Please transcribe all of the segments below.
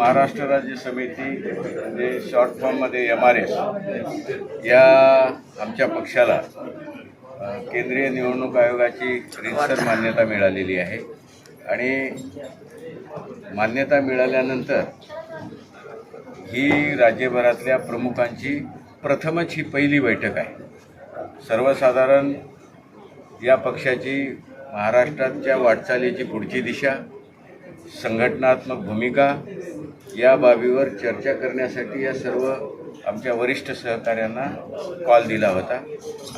महाराष्ट्र राज्य समिती म्हणजे शॉर्ट फॉर्ममध्ये एम आर एस या आमच्या पक्षाला केंद्रीय निवडणूक आयोगाची रितसर मान्यता मिळालेली आहे. आणि मान्यता मिळाल्यानंतर ही राज्यभरातल्या प्रमुखांची प्रथमच ही पहिली बैठक आहे. सर्वसाधारण या पक्षाची महाराष्ट्राच्या वाटचालीची पुढची दिशा संघटनात्मक भूमिका या बाबीवर चर्चा करण्यासाठी या सर्व आमच्या वरिष्ठ सहकाऱ्यांना कॉल दिला होता.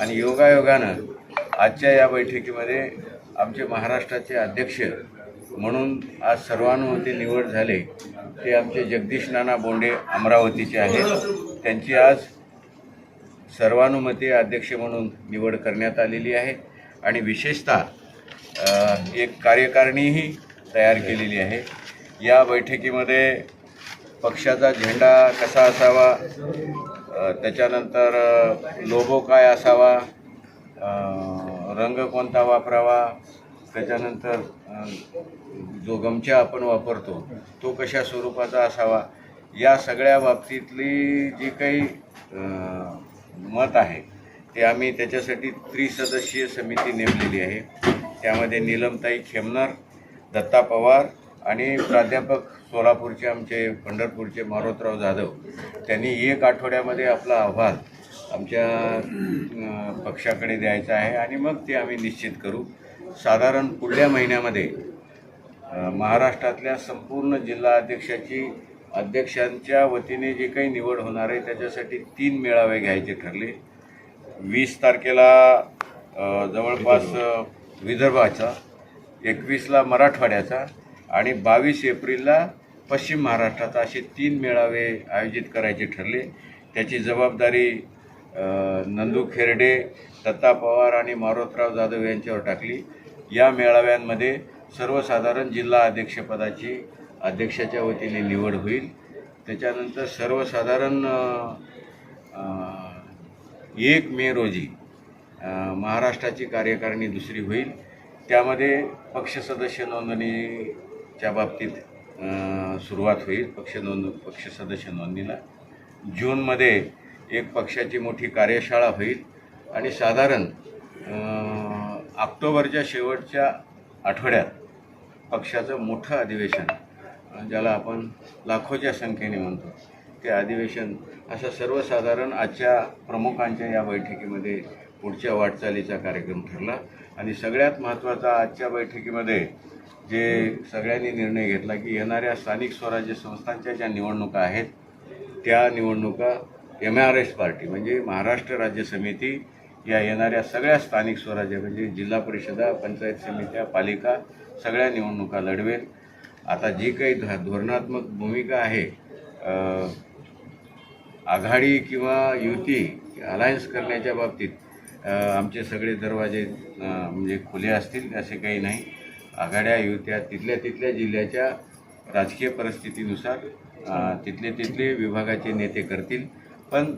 आणि योगायोगानं आजच्या या बैठकीमध्ये आमचे महाराष्ट्राचे अध्यक्ष म्हणून आज सर्वानुमते निवड झाले. ते आमचे जगदीश नाना बोंडे अमरावतीचे आहेत. त्यांची आज सर्वानुमते अध्यक्ष म्हणून निवड करण्यात आलेली आहे. आणि विशेषतः एक कार्यकारिणीही तयार केलेली आहे. या बैठकीमध्ये पक्षाचा झेंडा कसा असावा त्याच्यानंतर लोबो काय असावा रंग कोणता वापरावा त्याच्यानंतर जो गमछा आपण वापरतो तो कशा स्वरूपाचा असावा या सगळ्या बाबतीतली जी काही मत आहे ते आम्ही त्याच्यासाठी त्रिसदस्यीय समिती नेमलेली आहे. त्यामध्ये नीलमताई खेमनर दत्ता पवार आणि प्राध्यापक सोलापूरचे आमचे पंढरपूरचे मारोतराव जाधव त्यांनी एक आठवड्यामध्ये आपला अहवाल आमच्या पक्षाकडे द्यायचा आहे आणि मग ते आम्ही निश्चित करू. साधारण पुढल्या महिन्यामध्ये महाराष्ट्रातल्या संपूर्ण जिल्हा अध्यक्षाची अध्यक्षांच्या वतीने जे काही निवड होणार आहे त्याच्यासाठी तीन मेळावे घ्यायचे ठरले. वीस तारखेला जवळपास विदर्भाचा एकवीसला मराठवाड्याचा आणि बावीस एप्रिलला पश्चिम महाराष्ट्राचा असे तीन मेळावे आयोजित करायचे ठरले. त्याची जबाबदारी नंदू खेरडे दत्ता पवार आणि मारोतराव जाधव यांच्यावर टाकली. या मेळाव्यांमध्ये सर्वसाधारण जिल्हा अध्यक्षपदाची अध्यक्षाच्या वतीने निवड होईल. त्याच्यानंतर सर्वसाधारण एक मे रोजी महाराष्ट्राची कार्यकारिणी दुसरी होईल. त्यामध्ये पक्ष सदस्य नोंदणीच्या बाबतीत सुरुवात होईल पक्ष नोंद पक्ष सदस्य नोंदणीला. जूनमध्ये एक पक्षाची मोठी कार्यशाळा होईल आणि साधारण ऑक्टोबरच्या शेवटच्या आठवड्यात पक्षाचं मोठं अधिवेशन ज्याला आपण लाखोच्या संख्येने म्हणतो ते अधिवेशन असं सर्वसाधारण आजच्या प्रमुखांच्या या बैठकीमध्ये पुढच्या वाटचालीचा कार्यक्रम ठरला. आणि सगळ्यात महत्त्वाचा आजच्या बैठकीमध्ये जे सगळ्यांनी निर्णय घेतला की येणाऱ्या स्थानिक स्वराज्य संस्थांच्या ज्या निवडणुका आहेत त्या निवडणुका एम आर एस पार्टी म्हणजे महाराष्ट्र राज्य समिती या येणाऱ्या सगळ्या स्थानिक स्वराज्य म्हणजे जिल्हा परिषदा पंचायत समित्या पालिका सगळ्या निवडणुका लढवेल. आता जी काही ध धोरणात्मक भूमिका आहे आघाडी किंवा युती अलायन्स करण्याच्या बाबतीत आमचे सगळे दरवाजे म्हणजे खुले असतील असे काही नाही. आघाड्या युत्या तिथल्या तिथल्या जिल्ह्याच्या राजकीय परिस्थितीनुसार तिथले तिथले विभागाचे नेते करतील. पण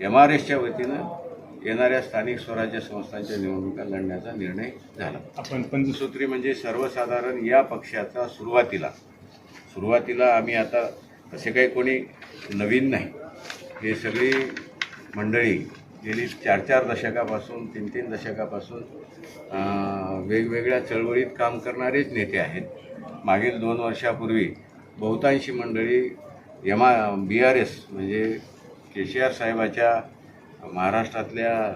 एम आर एसच्या वतीनं येणाऱ्या स्थानिक स्वराज्य संस्थांच्या निवडणुका लढण्याचा निर्णय झाला. आपण पंच सूत्री म्हणजे सर्वसाधारण या पक्षाचा सुरुवातीला. सुरुवातीला आम्ही आता तसे काही कोणी नवीन नाही. हे सगळी मंडळी गेली चार चार दशकापासून तीन तीन दशकापासून वेगवेगळ्या चळवळीत काम करणारेच नेते आहेत. मागील दोन वर्षापूर्वी बहुतांशी मंडळी यमा बी आर एस म्हणजे के सी आर साहेबाच्या महाराष्ट्रातल्या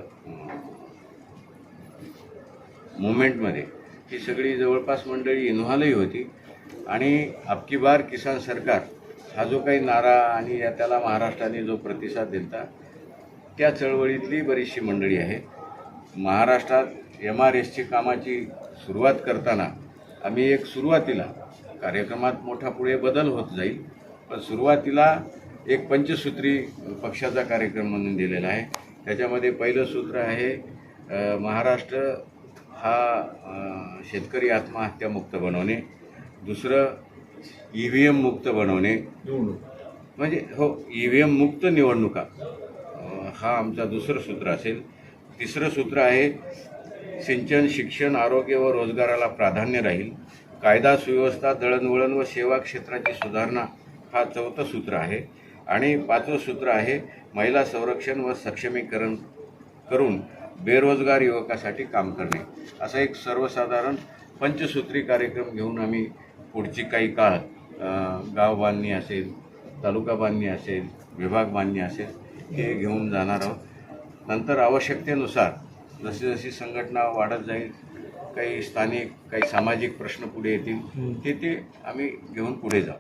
मुवमेंटमध्ये. ही सगळी जवळपास मंडळी इन्व्हॉल्वही होती. आणि अबकी बार किसान सरकार हा जो काही नारा आणि या त्याला महाराष्ट्राने जो प्रतिसाद दिला त्या चळवळीतली बरीचशी मंडळी आहे. महाराष्ट्रात एम आर एसची कामाची सुरुवात करताना आम्ही एक सुरुवातीला कार्यक्रमात मोठा पुढे बदल होत जाईल पण सुरुवातीला एक पंचसूत्री पक्षाचा कार्यक्रम म्हणून दिलेला आहे. त्याच्यामध्ये पहिलं सूत्र आहे महाराष्ट्र हा शेतकरी आत्महत्या मुक्त बनवणे. दुसरं ई व्ही एम मुक्त बनवणे. म्हणजे हो ई व्ही एम मुक्त निवडणुका. हा आमचा दुसरं सूत्र असेल. तिसरं सूत्र आहे सिंचन शिक्षण आरोग्य व रोजगाराला प्राधान्य राहील. कायदा सुव्यवस्था दळणवळण व सेवा क्षेत्राची सुधारणा हा चौथं सूत्र आहे. आणि पाचवं सूत्र आहे महिला संरक्षण व सक्षमीकरण करून बेरोजगार युवकासाठी काम करणे. असा एक सर्वसाधारण पंचसूत्री कार्यक्रम घेऊन आम्ही पुढची काही काळ गाव बांधणी असेल तालुका बांधणी असेल विभाग बांधणी असेल हे घेऊन जाणार आहोत. नंतर आवश्यकतेनुसार जशी जशी संघटना वाढत जाईल काही स्थानिक काही सामाजिक प्रश्न पुढे येतील ते ते आम्ही घेऊन पुढे जाऊ.